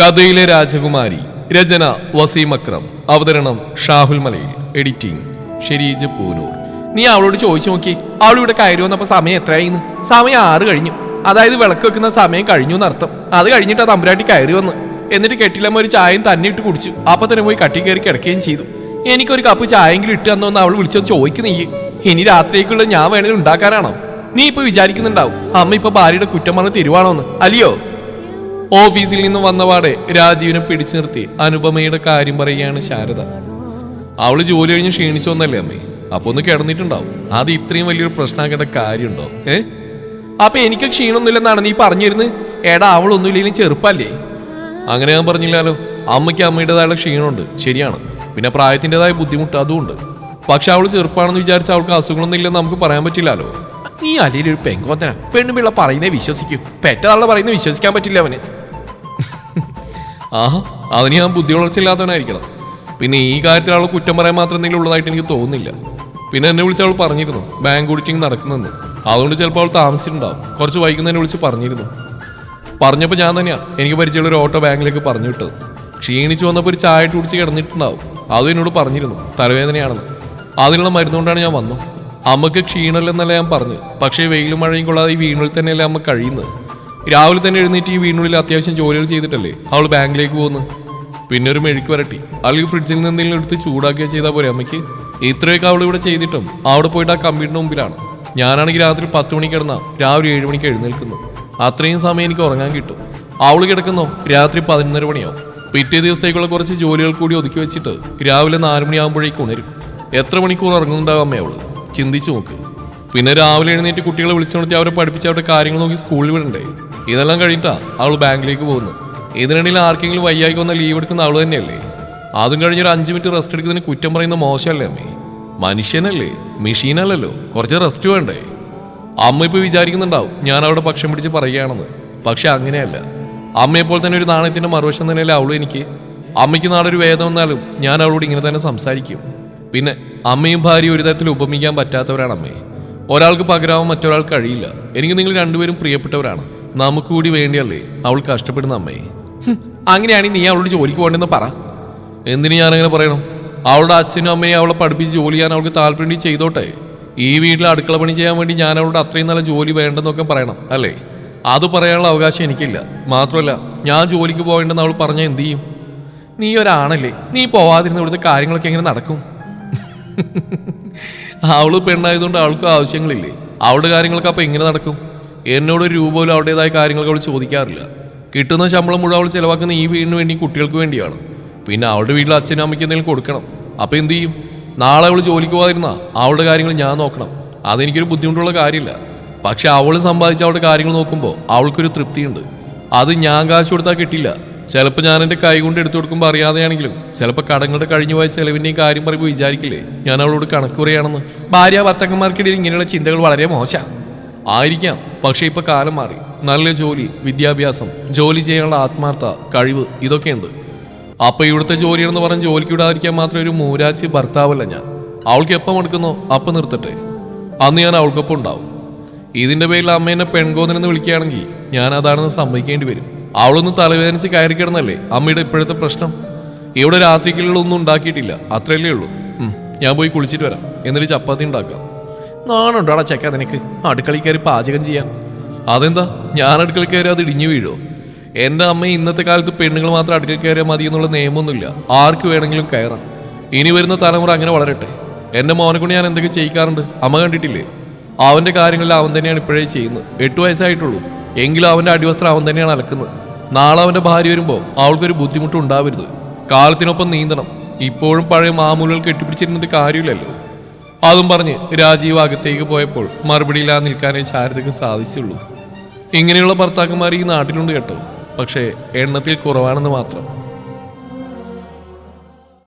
കഥയിലെ രാജകുമാരി രചന വസീം അക്രം. അവതരണം ഷാഹുൽ മലയിൽ. എഡിറ്റിംഗ് ഷെരീജ് പൂനൂർ. നീ അവളോട് ചോദിച്ചു നോക്കി അവൾ ഇവിടെ കയറി വന്നപ്പോ സമയം എത്രയായിന്ന്? സമയം ആറ് കഴിഞ്ഞു. അതായത് വിളക്ക് വെക്കുന്ന സമയം കഴിഞ്ഞു എന്നർത്ഥം. അത് കഴിഞ്ഞിട്ട് ആ തമ്പുരാട്ടി കയറി വന്ന്. എന്നിട്ട് കെട്ടിലമ്മ ഒരു ചായയും തന്നെ ഇട്ട് കുടിച്ചു. അപ്പൊ തന്നെ പോയി കട്ടി കയറി കിടക്കുകയും ചെയ്തു. എനിക്കൊരു കപ്പ് ചായെങ്കിലും ഇട്ട് തന്നോന്ന് അവൾ വിളിച്ചൊന്ന് ചോദിക്കും നീ. ഇനി രാത്രിയേക്കുള്ള ഞാൻ വേണേലും ഉണ്ടാക്കാനാണോ? നീ ഇപ്പൊ വിചാരിക്കുന്നുണ്ടാവും. അമ്മ ഇപ്പൊ ഭാര്യയുടെ കുറ്റം പറഞ്ഞ് തിരുവാണോന്ന്. അല്ലയോ? ഓഫീസിൽ നിന്ന് വന്നപാടെ രാജീവിനെ പിടിച്ചു നിർത്തി. അനുപമയുടെ കാര്യം പറയുകയാണ് ശാരദ. അവൾ ജോലി കഴിഞ്ഞ് ക്ഷീണിച്ചു വന്നല്ലേ അമ്മേ? അപ്പൊ ഒന്ന് കിടന്നിട്ടുണ്ടാവും. അത് ഇത്രയും വലിയൊരു പ്രശ്നമാക്കേണ്ട കാര്യമുണ്ടോ? ഏ? അപ്പൊ എനിക്ക് ക്ഷീണൊന്നുമില്ലെന്നാണ് നീ പറഞ്ഞിരുന്നത് എടാ അവളൊന്നുമില്ലെങ്കിലും ചെറുപ്പല്ലേ? അങ്ങനെ ഞാൻ പറഞ്ഞില്ലാലോ അമ്മയ്ക്ക് അമ്മയുടേതായുള്ള ക്ഷീണമുണ്ട്. ശരിയാണ്. പിന്നെ പ്രായത്തിന്റെതായ ബുദ്ധിമുട്ട് അതുമുണ്ട് പക്ഷെ അവൾ ചെറുപ്പാണെന്ന് വിചാരിച്ച അവൾക്ക് അസുഖങ്ങളൊന്നും ഇല്ലെന്ന് നമുക്ക് പറയാൻ പറ്റില്ലല്ലോ. നീ അല്ലെങ്കിൽ ഒരു പെങ്കോത്തന പെണ്ണുപിള്ള പറയുന്നേ വിശ്വസിക്കൂ. പെറ്റതാളുടെ പറയുന്നത് വിശ്വസിക്കാൻ പറ്റില്ല അവന്. ആഹാ അതിന് ഞാൻ ബുദ്ധി വളർച്ചയില്ലാത്തവനായിരിക്കണം പിന്നെ ഈ കാര്യത്തിൽ അവൾ കുറ്റം പറയാൻ മാത്രം എന്തെങ്കിലും ഉള്ളതായിട്ട് എനിക്ക് തോന്നുന്നില്ല. പിന്നെ എന്നെ വിളിച്ച് അവൾ പറഞ്ഞിരുന്നു ബാങ്ക് ഓഡിറ്റിംഗ് നടക്കുന്നെന്ന്. അതുകൊണ്ട് ചിലപ്പോൾ അവൾ താമസിച്ചിട്ടുണ്ടാവും. കുറച്ച് വൈകുന്നതിനെ വിളിച്ച് പറഞ്ഞിരുന്നു. പറഞ്ഞപ്പോൾ ഞാൻ തന്നെയാണ് എനിക്ക് പരിചയമുള്ള ഒരു ഓട്ടോ ബാങ്കിലേക്ക് പറഞ്ഞു വിട്ടത്. ക്ഷീണിച്ചു വന്നപ്പോൾ ഒരു ചായ കുടിച്ച് കിടന്നിട്ടുണ്ടാവും. അതും എന്നോട് പറഞ്ഞിരുന്നു തലവേദനയാണെന്ന്. അതിനുള്ള മരുന്നുകൊണ്ടാണ് ഞാൻ വന്നു അമ്മയ്ക്ക് ക്ഷീണമല്ലെന്നല്ല ഞാൻ പറഞ്ഞു പക്ഷേ വെയിലും മഴയും കൊള്ളാതെ ഈ വീണിൽ തന്നെയല്ലേ അമ്മ കഴിയുന്നത്? രാവിലെ തന്നെ എഴുന്നേറ്റ് ഈ വീടിനുള്ളിൽ അത്യാവശ്യം ജോലികൾ ചെയ്തിട്ടല്ലേ? അവൾ ബാങ്കിലേക്ക് പോകുന്നു പിന്നെ ഒരു മെഴുക്ക് വരട്ടി. അല്ലെങ്കിൽ ഫ്രിഡ്ജിൽ നിന്ന് എന്തെങ്കിലും എടുത്ത് ചൂടാക്കുക ചെയ്താൽ പോരെ അമ്മയ്ക്ക്? ഇത്രയൊക്കെ അവൾ ഇവിടെ ചെയ്തിട്ടും അവിടെ പോയിട്ട് ആ കമ്പ്യൂട്ടറിന് മുമ്പിലാണ്. ഞാനാണെങ്കിൽ രാത്രി പത്ത് മണിക്ക് കിടന്ന രാവിലെ ഏഴ് മണിക്ക് എഴുന്നേൽക്കുന്നു. അത്രയും സമയം എനിക്ക് ഉറങ്ങാൻ കിട്ടും. അവൾ കിടക്കുന്നോ? രാത്രി പതിനൊന്നര മണിയാവും. പിറ്റേ ദിവസത്തേക്കുള്ള കുറച്ച് ജോലികൾ കൂടി ഒതുക്കി വെച്ചിട്ട് രാവിലെ നാല് മണിയാകുമ്പോഴേക്കും ഉണരും. എത്ര മണിക്കൂർ ഉറങ്ങുന്നുണ്ടാവും അമ്മ അവൾ ചിന്തിച്ചു നോക്ക്. പിന്നെ രാവിലെ എഴുന്നേറ്റ് കുട്ടികളെ വിളിച്ചുണർത്തി അവരെ പഠിപ്പിച്ച് അവരുടെ കാര്യങ്ങൾ നോക്കി സ്കൂളിൽ വിടണ്ടേ? ഇതെല്ലാം കഴിഞ്ഞിട്ടാ അവൾ ബാങ്കിലേക്ക് പോകുന്നു ഇതിനിടയിൽ ആർക്കെങ്കിലും വയ്യായിക്ക് വന്ന ലീവ് എടുക്കുന്ന അവൾ തന്നെയല്ലേ? അതും കഴിഞ്ഞൊരു അഞ്ച് മിനിറ്റ് റെസ്റ്റ് എടുക്കുന്നതിന് കുറ്റം പറയുന്ന മോശമല്ലേ അമ്മേ? മനുഷ്യനല്ലേ? മെഷീനല്ലല്ലോ. കുറച്ച് റെസ്റ്റ് വേണ്ടേ? അമ്മ ഇപ്പൊ വിചാരിക്കുന്നുണ്ടാവും ഞാൻ അവിടെ പക്ഷം പിടിച്ച് പറയുകയാണെന്ന്. പക്ഷെ അങ്ങനെയല്ല. അമ്മയെപ്പോൾ തന്നെ ഒരു നാണയത്തിന്റെ മറുവശം തന്നെയല്ലേ അവളും എനിക്ക്. അമ്മയ്ക്ക് നാളെ ഒരു വേദം വന്നാലും ഞാൻ അവളോട് ഇങ്ങനെ തന്നെ സംസാരിക്കും. പിന്നെ അമ്മയും ഭാര്യയും ഒരു തരത്തിൽ ഉപമിക്കാൻ പറ്റാത്തവരാണ് അമ്മേ. ഒരാൾക്ക് പകരാവാൻ മറ്റൊരാൾക്ക് കഴിയില്ല. എനിക്ക് നിങ്ങൾ രണ്ടുപേരും പ്രിയപ്പെട്ടവരാണ്. നമുക്ക് കൂടി വേണ്ടിയല്ലേ അവൾ കഷ്ടപ്പെടുന്ന അമ്മയെ അങ്ങനെയാണെങ്കിൽ നീ അവളോട് ജോലിക്ക് പോകണ്ടെന്ന് പറ. എന്തിനു ഞാനങ്ങനെ പറയണം? അവളുടെ അച്ഛനും അമ്മയെ അവളെ പഠിപ്പിച്ച് ജോലി ചെയ്യാൻ അവൾക്ക് താല്പര്യം ചെയ്തോട്ടെ. ഈ വീട്ടിൽ അടുക്കള പണി ചെയ്യാൻ വേണ്ടി ഞാൻ അവളോട് അത്രയും നല്ല ജോലി വേണ്ടെന്നൊക്കെ പറയണം അല്ലേ? അത് പറയാനുള്ള അവകാശം എനിക്കില്ല. മാത്രമല്ല ഞാൻ ജോലിക്ക് പോകേണ്ടെന്ന് അവൾ പറഞ്ഞാൽ എന്തു ചെയ്യും? നീ ഒരാണല്ലേ നീ പോവാതിരുന്ന ഇവിടുത്തെ കാര്യങ്ങളൊക്കെ എങ്ങനെ നടക്കും? അവൾ പെണ്ണായതുകൊണ്ട് അവൾക്കും ആവശ്യങ്ങളില്ലേ? അവളുടെ കാര്യങ്ങളൊക്കെ അപ്പൊ എങ്ങനെ നടക്കും? എന്നോട് ഒരു രൂപ പോലും അവളുടേതായ കാര്യങ്ങളൊക്കെ അവൾ ചോദിക്കാറില്ല. കിട്ടുന്ന ശമ്പളം മുഴുവൻ അവൾ ചിലവാക്കുന്ന ഈ വീടിന് വേണ്ടി കുട്ടികൾക്ക് വേണ്ടിയാണ്. പിന്നെ അവളുടെ വീട്ടിൽ അച്ഛനും അമ്മയ്ക്ക് എന്തെങ്കിലും കൊടുക്കണം. അപ്പോൾ എന്തു ചെയ്യും? നാളെ അവൾ ജോലിക്ക് പോകാതിരുന്ന അവളുടെ കാര്യങ്ങൾ ഞാൻ നോക്കണം. അതെനിക്കൊരു ബുദ്ധിമുട്ടുള്ള കാര്യമില്ല. പക്ഷെ അവൾ സമ്പാദിച്ച അവളുടെ കാര്യങ്ങൾ നോക്കുമ്പോൾ അവൾക്കൊരു തൃപ്തിയുണ്ട്. അത് ഞാൻ കാശ് കൊടുത്താൽ കിട്ടില്ല. ചിലപ്പോൾ ഞാൻ എന്റെ കൈ കൊണ്ട് എടുത്തു കൊടുക്കുമ്പോൾ അറിയാതെയാണെങ്കിലും ചിലപ്പോൾ കടങ്ങളുടെ കഴിഞ്ഞു പോയ ചെലവിന്റെയും കാര്യം പറയുമ്പോൾ വിചാരിക്കില്ലേ? ഞാൻ അവളോട് കണക്ക് പറയുകയാണെന്ന് ഭാര്യ ഭർത്തക്കന്മാർക്കിടയിൽ ഇങ്ങനെയുള്ള ചിന്തകൾ വളരെ മോശമാണ് ആയിരിക്കാം. പക്ഷെ ഇപ്പൊ കാലം മാറി. നല്ല ജോലി വിദ്യാഭ്യാസം ജോലി ചെയ്യാനുള്ള ആത്മാർത്ഥ കഴിവ് ഇതൊക്കെയുണ്ട്. അപ്പൊ ഇവിടുത്തെ ജോലിയാണെന്ന് പറഞ്ഞ് ജോലിക്ക് വിടാതിരിക്കാൻ മാത്രം ഒരു മൂരാച്ചി ഭർത്താവല്ല ഞാൻ. അവൾക്ക് എപ്പം എടുക്കുന്നോ അപ്പം നിർത്തട്ടെ. അന്ന് ഞാൻ അവൾക്കൊപ്പം ഉണ്ടാവും. ഇതിന്റെ പേരിൽ അമ്മ എന്നെ പെൺകോതനെന്ന് വിളിക്കുകയാണെങ്കിൽ ഞാൻ അതാണെന്ന് സമ്മതിക്കേണ്ടി വരും. അവളൊന്ന് തലവേദനിച്ച് കയറി കിടന്നല്ലേ അമ്മയുടെ ഇപ്പോഴത്തെ പ്രശ്നം? ഇവിടെ രാത്രിക്കുള്ള ഒന്നും ഉണ്ടാക്കിയിട്ടില്ല. അത്രയല്ലേ ഉള്ളൂ. ഞാൻ പോയി കുളിച്ചിട്ട് വരാം. എന്നിട്ട് ചപ്പാത്തി ഉണ്ടാക്കാം. നാണുണ്ടോടാ ചെക്ക നിനക്ക്? അടുക്കളയിൽ കയറി പാചകം ചെയ്യാൻ. അതെന്താ? ഞാൻ അടുക്കളയിൽ കയറി അത് ഇടിഞ്ഞു വീഴോ? എന്റെ അമ്മ ഇന്നത്തെ കാലത്ത് പെണ്ണുങ്ങൾ മാത്രം അടുക്കളയിൽ കയറിയാൽ മതി എന്നുള്ള നിയമമൊന്നുമില്ല. ആർക്ക് വേണമെങ്കിലും കയറാം. ഇനി വരുന്ന തലമുറ അങ്ങനെ വളരട്ടെ. എന്റെ മോനെ കൊണ്ട് ഞാൻ എന്തൊക്കെ ചെയ്യിക്കാറുണ്ട്? അമ്മ കണ്ടിട്ടില്ലേ? അവന്റെ കാര്യങ്ങളിൽ അവൻ തന്നെയാണ് ഇപ്പോഴേ ചെയ്യുന്നത്. എട്ട് വയസ്സായിട്ടുള്ളൂ. എങ്കിലും അവന്റെ അടിവസ്ത്രം അവൻ തന്നെയാണ് അലക്കുന്നത്. നാളെ അവന്റെ ഭാര്യ വരുമ്പോൾ അവൾക്കൊരു ബുദ്ധിമുട്ടും ഉണ്ടാവരുത്. കാലത്തിനൊപ്പം നീന്തണം. ഇപ്പോഴും പഴയ മാമൂലുകൾ കെട്ടിപ്പിടിച്ചിരുന്നിട്ട് കാര്യമില്ലല്ലോ. അതും പറഞ്ഞ് രാജീവ് അകത്തേക്ക് പോയപ്പോൾ മറുപടിയില്ലാതെ നിൽക്കാനേ ശാരദയ്ക്ക് സാധിച്ചുള്ളൂ. ഇങ്ങനെയുള്ള ഭർത്താക്കന്മാർ ഈ നാട്ടിലുണ്ട് കേട്ടോ. പക്ഷേ എണ്ണത്തിൽ കുറവാണെന്ന് മാത്രം.